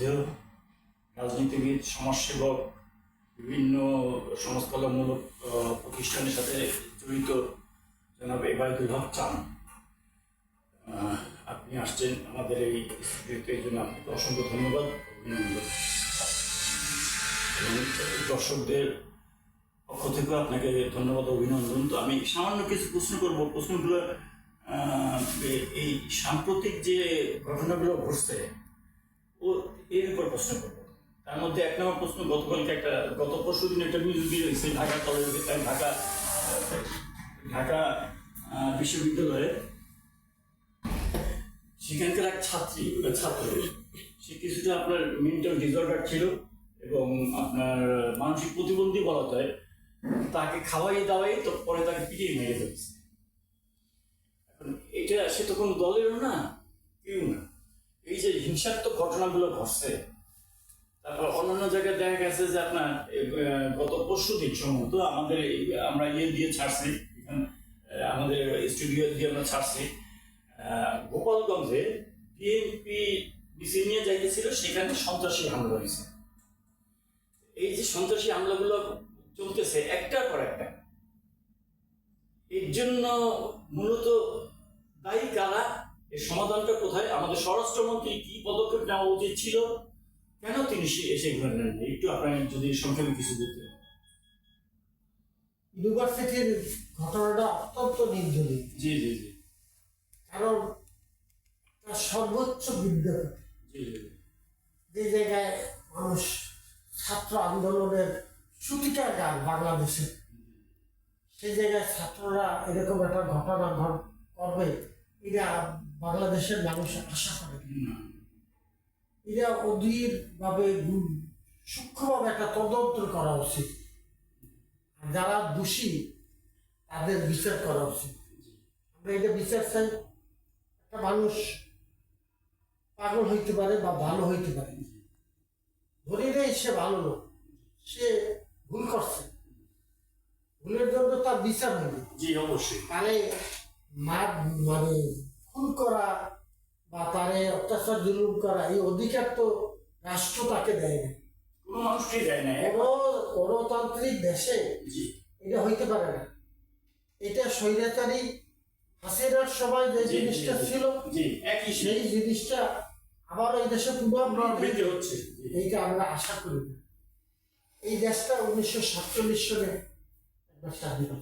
শ্রদ্ধেয় রাজনীতিবিদ সমাজসেবক বিভিন্ন আহ, প্রতিষ্ঠানের সাথে জড়িত জনাব এবায়দুল হক চান। আপনি আসছেন আমাদের এই স্টুডিওতে এই জন্য আপনাকে অসংখ্য ধন্যবাদ অভিনন্দন। দর্শকদের পক্ষ থেকেও আপনাকে ধন্যবাদ অভিনন্দন। তো আমি সামান্য কিছু প্রশ্ন করব। প্রশ্নগুলো এই সাম্প্রতিক যে ঘটনাগুলো ঘটছে ও এর উপর প্রশ্ন করব। তার মধ্যে এক নম্বর প্রশ্ন, গতকালকে একটা, গত পরশু দিন একটা নিউজ বেরিয়েছে ঢাকা কলেজ ঢাকা ঢাকা বিশ্ববিদ্যালয়ে সেখানকার এক ছাত্রী ছাত্র সে কিছুটা আপনার মেন্টাল ডিসঅর্ডার ছিল এবং আপনার মানসিক প্রতিবন্ধী বলা যায়, তাকে খাওয়াই দাওয়াই তো পরে তাকে পিটিয়ে মেরে ফেলছে। এখন এটা সে তো কোনো দলেরও না, কেউ না। এই যে হিংসাত্মক ঘটনাগুলো ঘটছে, তারপর অন্যান্য জায়গায় দেখা গেছে যে আপনার গত পরশু দিন সম্ভবত আমাদের আমরা ইয়ে দিয়ে ছাড়ছি আমাদের স্টুডিও দিয়ে আমরা ছাড়ছি গোপালগঞ্জে বিএনপি মিছিল নিয়ে যাইতেছিল, সেখানে সন্ত্রাসী হামলা হয়েছে। এই যে সন্ত্রাসী হামলাগুলো চলতেছে একটার পর একটা, এর জন্য মূলত দায়ী কারা? এর সমাধানটা কোথায়? আমাদের স্বরাষ্ট্রমন্ত্রী কি পদক্ষেপ নেওয়া উচিত ছিল? কেন তিনি সেগুলো নেন একটু আপনার যদি সংক্ষেপে কিছু বলতেন। ইউনিভার্সিটির ঘটনাটা অত্যন্ত নির্দলীয়। জি জি জি। কারণ তার সর্বোচ্চ বিদ্যাপীঠ। যে জায়গায় মানুষ ছাত্র আন্দোলনের সুতিকার গান বাংলাদেশে। সেই জায়গায় ছাত্ররা এরকম একটা ঘটনা ঘট- করবে এটা বাংলাদেশের মানুষ আশা করে। এরা অধীর ভাবে সূক্ষ্মভাবে একটা তদন্ত করা উচিত। যারা দোষী তাদের বিচার করা উচিত। আমরা এটা বিচার চাই একটা মানুষ পাগল হইতে পারে বা ভালো হইতে পারে। ধরে নেই সে ভালো লোক। সে ভুল করছে। ভুলের জন্য তার বিচার হয়নি জি অবশ্যই। তারে মার মানে খুন করা বা তারে অত্যাচার জুলুম করা এই অধিকার তো রাষ্ট্র তাকে দেয় না। কোনো মানুষকেই দেয় না গণ- গণতান্ত্রিক দেশে এটা হইতে পারে না। এটা স্বৈরাচারী হাসিনার সময় যে জিনিসটা ছিল একই সেই। জিনিসটা আবার এই দেশে পুনরাবৃত্তি হচ্ছে এইটা আমরা আশা করি না। এই দেশটা উনিশশো সাতচল্লিশ সালে একটা স্বাধীন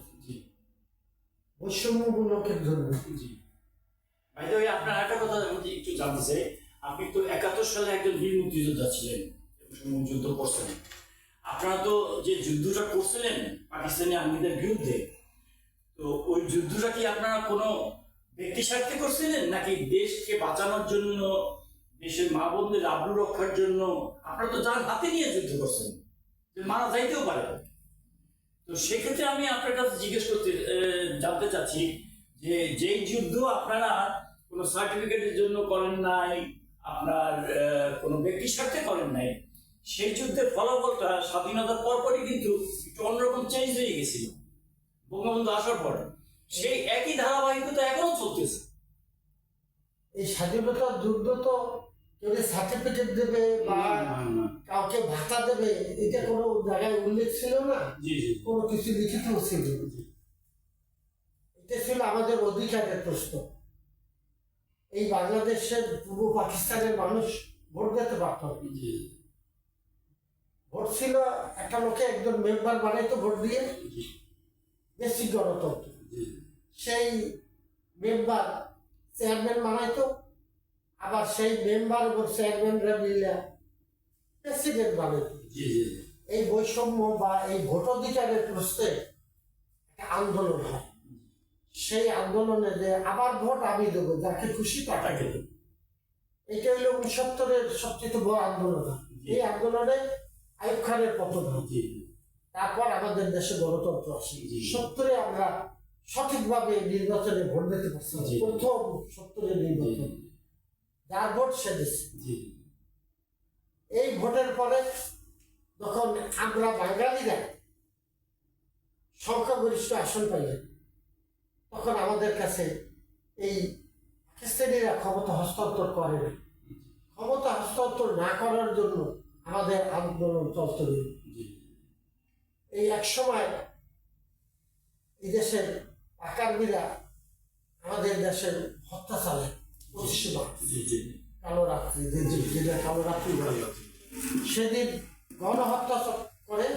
জন্য জি। ভাই তো আপনার একটা কথা আমি একটু জানতে চাই। আপনি তো একাত্তর সালে একজন বীর মুক্তিযোদ্ধা ছিলেন যুদ্ধ করছেন। আপনারা তো যে যুদ্ধটা করছিলেন পাকিস্তানি আর্মিদের বিরুদ্ধে, তো ওই যুদ্ধটা কি আপনারা কোনো ব্যক্তি স্বার্থে করছিলেন, নাকি দেশকে বাঁচানোর জন্য, দেশের মা বোনদের আব্রু রক্ষার জন্য আপনারা তো যান হাতে নিয়ে যুদ্ধ করছেন, যে মারা যাইতেও পারে তো সেক্ষেত্রে আমি আপনার কাছে জিজ্ঞেস করতে জানতে চাচ্ছি যে যেই যুদ্ধ আপনারা কোনো সার্টিফিকেটের জন্য করেন নাই আপনার কোনো ব্যক্তি স্বার্থে করেন নাই সেই যুদ্ধের ফলাফলটা স্বাধীনতার পরপরই কিন্তু একটু অন্যরকম চেঞ্জ হয়ে গেছিল বঙ্গবন্ধু আসার পর। সেই একই ধারাবাহিকতা এখনও চলতেছে। এই স্বাধীনতার যুদ্ধ তো কেউ সার্টিফিকেট দেবে বা কাউকে ভাতা দেবে এটা কোনো জায়গায় উল্লেখ ছিল না? কোনো কিছু লিখিত ছিল। এটা ছিল আমাদের অধিকারের প্রশ্ন। এই বাংলাদেশের পূর্ব পাকিস্তানের মানুষ ভোট দিতে পারত ভোট ছিল একটা লোকে একজন মেম্বার বানাইতো ভোট দিয়ে। বেশি গণতন্ত্র। সেই মেম্বার চেয়ারম্যান বানাইতো আবার সেই মেম্বার এবং চেয়ারম্যানরা মিলে প্রেসিডেন্ট বানাইতো। এই বৈষম্য বা এই ভোটাধিকারের প্রশ্নে একটা আন্দোলন হয়। সেই আন্দোলনে যে আবার ভোট আমি দেবো যাকে খুশি তাকে দেবো। এটা হলো উনসত্তরের সবচেয়ে বড় আন্দোলন। এই আন্দোলনে আইব খানের পতন। হয় জি। তারপর আমাদের দেশে গণতন্ত্র আসে। সত্তরে আমরা সঠিকভাবে নির্বাচনে ভোট দিতে পারছি প্রথম সত্তরে নির্বাচন। যার ভোট সে দিচ্ছে এই ভোটের পরে যখন আমরা বাঙালিরা সংখ্যাগরিষ্ঠ আসন পাইলেন তখন আমাদের কাছে এই পাকিস্তানিরা ক্ষমতা হস্তান্তর করে না ক্ষমতা হস্তান্তর না করার জন্য আমাদের আন্দোলন চলতে এই এক সময় এই দেশের আকারবিরা আমাদের দেশের হত্যা চালে পঁচিশে কালো রাত্রি যেটা কালো রাত্রি সেদিন গণহত্যা করে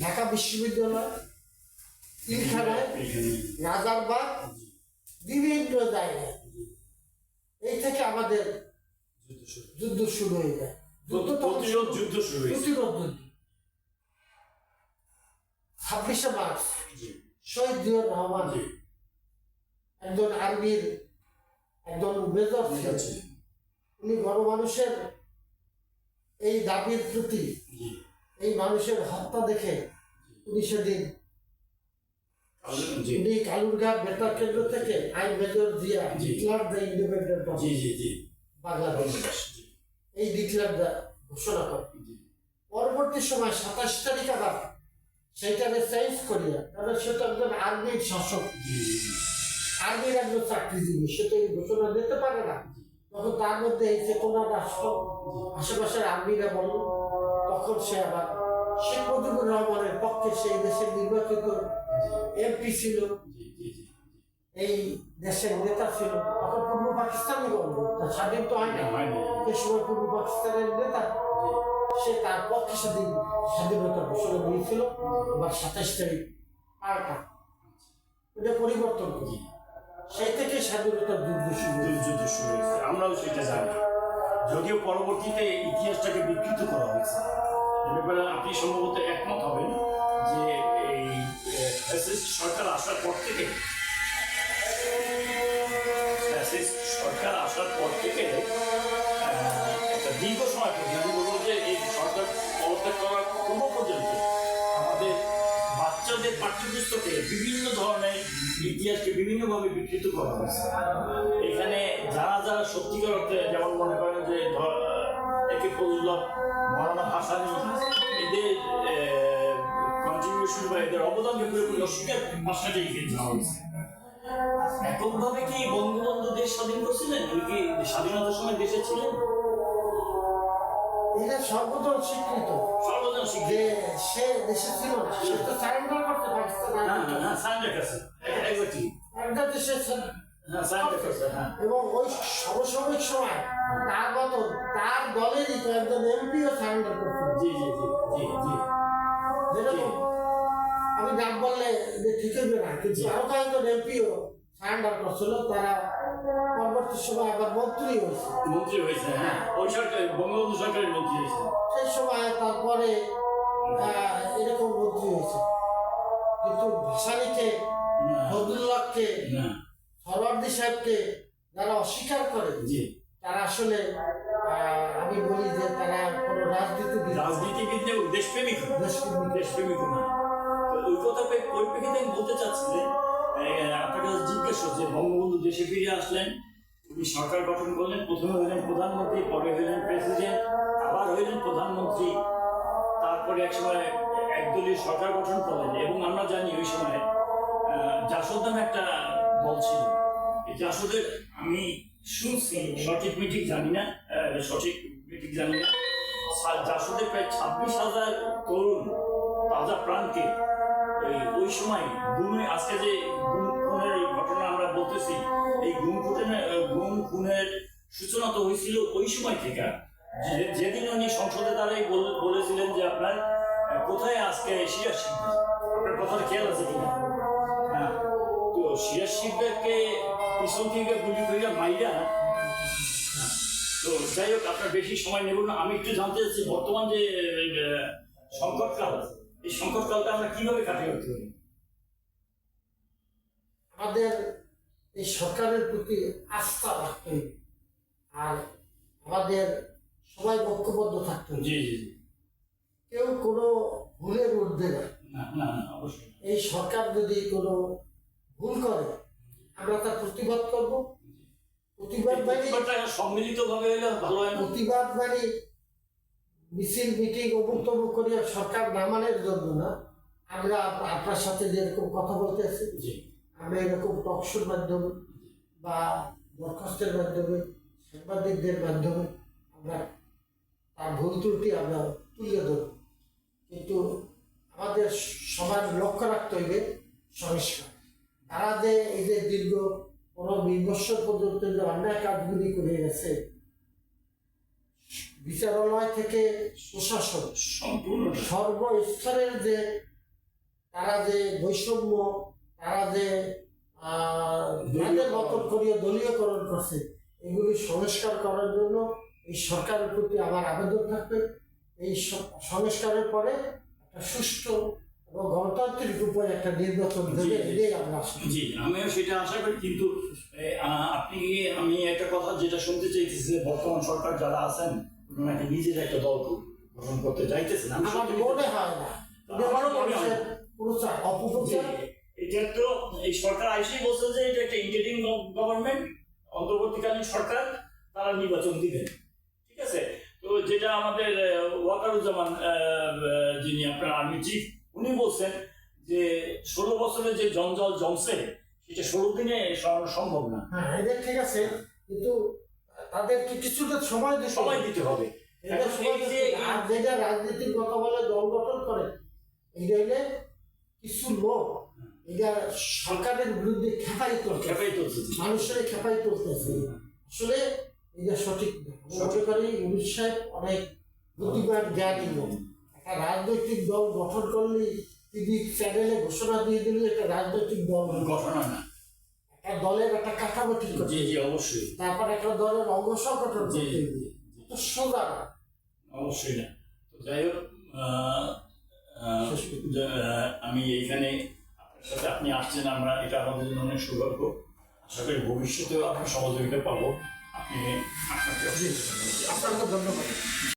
ঢাকা বিশ্ববিদ্যালয় বিভিন্ন জায়গায়। এই থেকে আমাদের যুদ্ধ শুরু হয়ে যায়। যুদ্ধ তখন প্রতিরোধ যুদ্ধ শুরু প্রতিরোধ যুদ্ধ। ছাব্বিশে মার্চ শহীদ জিয়র রহমান একজন আর্মির একজন মেজর ছিলেন। উনি গণমানুষের এই দাবির প্রতি এই মানুষের হত্যা দেখে উনি সেদিন উনি কালুরঘাট বেতার কেন্দ্র থেকে I major Zia declare the independent জি জি জি। বাংলাদেশ। বাংলাদেশ এই ডিক্লার ঘোষণা করেন পরবর্তী সময় সাতাশ তারিখ আবার সেইটাকে চেঞ্জ করিয়া কারণ সেটা একজন আর্মির শাসক। আর্মির একজন চাকরিজীবী সে তো এই ঘোষণা দিতে পারে না। তখন তার মধ্যে এই চেতনা রাষ্ট্র আশেপাশের আর্মিরা বলল তখন সে আবার শেখ মুজিবুর রহমানের পক্ষে সেই দেশের নির্বাচিত এমপি ছিল। এই দেশের নেতা ছিল। তখন পূর্ব পাকিস্তানি স্বাধীন তো হয় না এই সময় পূর্ব পাকিস্তানের নেতা সে তার পক্ষে সেদিন স্বাধীনতা ঘোষণা দিয়েছিল। আবার সাতাশ তারিখ পাল্টা এটা পরিবর্তন করি। সেই থেকে স্বাধীনতার যুদ্ধ শুরু। যুদ্ধ শুরু হয়েছে। আমরাও সেটা জানি। যদিও পরবর্তীতে ইতিহাসটাকে বিকৃত করা হয়েছে। এ ব্যাপারে আপনি সম্ভবত একমত হবেন। সরকার আসার পর থেকে ফ্যাসিস্ট সরকার আসার পর থেকে আহ, একটা দীর্ঘ সময় পর্যন্ত বলব যে এই সরকার পদত্যাগ করার পূর্ব পর্যন্ত আমাদের বাচ্চাদের পাঠ্যপুস্তকে বিভিন্ন ধরনের ইতিহাসকে বিভিন্নভাবে বিকৃত করা হয়েছে। এখানে যারা যারা সত্যিকার অর্থে যেমন মনে করেন যে একে ফজলুল্লাহ মরানা ভাসানি এদের কন্ট্রিবিউশন বা এদের অবদানকে পুরোপুরি অস্বীকার দেওয়া হয়েছে এককভাবে কি বঙ্গবন্ধু দেশ স্বাধীন করছিলেন? উনি কি স্বাধীনতার সময় দেশে ছিলেন? এটা সর্বজন স্বীকৃত। সর্বজন স্বীকৃত? সে দেশে ছিল সে তো সারেন্ডার করতে আর্মিকে। হ্যাঁ হ্যাঁ সাইন্ডার কাছে এক্স্যাক্টলি একটা দেশে ছিল। হ্যাঁ হ্যাঁ। এবং ওই সমসাময়িক সময় তার মতো তার দলেরই কয়েকজন এমপিও সারেন্ডার করছিল জি জি জি জি জি। আমি নাম বললে যে ঠিক হবে না কিন্তু আরও কয়েকজন এমপিও সারেন্ডার করছিল তারা পরবর্তী সময় আবার মন্ত্রী হয়েছে। মন্ত্রী হয়েছে হ্যাঁ। ওই সরকার বঙ্গবন্ধু সরকারের মন্ত্রী হয়েছে। সেই সময় তারপরে এরকম মন্ত্রী হয়েছে। কিন্তু ভাসানিকে ফজলুল্লাহকে না সাহেবকে যারা অস্বীকার করে জি। তারা আসলে আমি বলি যে তারা কোনো রাজনীতিবিদ রাজনীতিবিদ দেশপ্রেমিক। দেশপ্রেমিক। দেশপ্রেমিক না। ওই পরিপ্রেক্ষিতে আমি বলতে চাচ্ছি যে কাছে জিজ্ঞেস যে বঙ্গবন্ধু দেশে ফিরে আসলেন, উনি সরকার গঠন করলেন, প্রথমে হইলেন প্রধানমন্ত্রী, পরে হইলেন প্রেসিডেন্ট, আবার হইলেন প্রধানমন্ত্রী, তারপরে এক সময় একদলীয় সরকার গঠন করলেন, এবং আমরা জানি ওই সময় জাসদ নামে একটা দল ছিল। এই জাসদের আমি শুনছি, সঠিক মিঠিক জানি না সঠিক মিঠিক জানি না। জাসদের প্রায় ছাব্বিশ হাজার তরুণ তাজা প্রাণকে ওই সময় গুমে আজকে যে গুম খুনের ঘটনা আমরা বলতেছি এই গুম খুনের গুম খুনের সূচনা তো হয়েছিল ওই সময় থেকে। যেদিন উনি সংসদে দাঁড়াই বল- বলেছিলেন যে আপনার কোথায় আজকে সিরাজ শিকদার আপনার কথাটা খেয়াল আছে কিনা? হ্যাঁ। তো সিরাজ শিকদারকে পিছন থেকে গুলি করে মাইরা হ্যাঁ, তো যাই হোক আপনার বেশি সময় নেব না। আমি একটু জানতে চাচ্ছি বর্তমান যে আহ, সংকটকাল এই সংকটকালটা আমরা কীভাবে কাটিয়ে উঠতে পারি? আমাদের এই সরকারের প্রতি আস্থা রাখতে হবে। আর আমাদের সবাই ঐক্যবদ্ধ থাকতে হবে। জি জি কেউ কোনো ভুলের ঊর্ধ্বে না না অবশ্যই। এই সরকার যদি কোনো ভুল করে আমরা তার প্রতিবাদ করব। প্রতিবাদ মানে প্রতিবাদটা সম্মিলিত ভাবে হলে ভালো হয় প্রতিবাদ মানে মিছিল, মিটিং অমুক তমুক করিয়া সরকার নামানোর জন্য না। আমরা আপনার সাথে যেরকম কথা বলতে আছি আমরা এরকম টকশোর মাধ্যমে বা দরখাস্তের মাধ্যমে, সাংবাদিকদের মাধ্যমে আমরা তার ভুল ত্রুটি আমরা তুলে ধরব। কিন্তু আমাদের সবার লক্ষ্য রাখতে হইবে সংস্কার। তারা যে এই যে দীর্ঘ পনেরো, বিশ বছর পর্যন্ত অন্যায় কাজগুলি করে গেছে বিচারালয় থেকে প্রশাসন। সর্বস্তরের যে তারা যে বৈষম্য তারা যে তাদের মতন করিয়ে দলীয়করণ করছে এগুলি সংস্কার করার জন্য এই সরকারের প্রতি আমার আবেদন থাকবে। এই সংস্কারের পরে একটা সুষ্ঠু এবং গণতান্ত্রিক উপায়ে একটা নির্বাচন দেবে। এটাই আমরা জি আমিও সেটা আশা করি কিন্তু আপনি আমি একটা কথা যেটা শুনতে চাইছি যে বর্তমান সরকার যারা আছেন ওনাকে নিজের একটা দল গঠন করতে চাইতেছেন আমি আমার মনে হয় না এটা আমারও মনে হয় প্রচার অপপ্রচার এটা তো এই সরকার আইসেই বলছে যে এটা একটা ইন্টারিম গভর্নমেন্ট অন্তর্বর্তীকালীন সরকার তারা নির্বাচন দিবেন ঠিক আছে তো যেটা আমাদের ওয়াকারুজ্জামান যিনি আপনার আর্মি চিফ উনি বলছেন যে ষোলো বছরে যে জঞ্জাল জমছে সেটা ষোলো দিনে সরানো সম্ভব না হ্যাঁ এটা ঠিক আছে কিন্তু তাদেরকে কিছুটা সময় দিতে সময় দিতে হবে। এটা সময়। আর যেটা রাজনীতির কথা বলে দল গঠন করে এইটা হইলে কিছু লোক এটা সরকারের বিরুদ্ধে খেপাই করছে খেপাই তুলছে মানুষের খেপাই তুলতেছে। আসলে এটা সঠিক আমি উনিশ সাহেব অনেক বুদ্ধিমান জ্ঞানী লোক। একটা রাজনৈতিক দল গঠন করলে তিনি চ্যানেলে ঘোষণা দিয়ে দিলে একটা রাজনৈতিক দল। ঘটনা না। দলের একটা কাঠামো ঠিক করতে জি। জি অবশ্যই। তারপর একটা দলের জি, করতে জি, তো সোজা না। অবশ্যই না। তো যাই হোক আমি এইখানে আপনার সাথে আপনি আসছেন আমরা এটা আমাদের জন্য অনেক সৌভাগ্য। আশা করি ভবিষ্যতেও আপনার সহযোগিতা পাবো। আপনি আপনাকে আপনাকে ধন্যবাদ।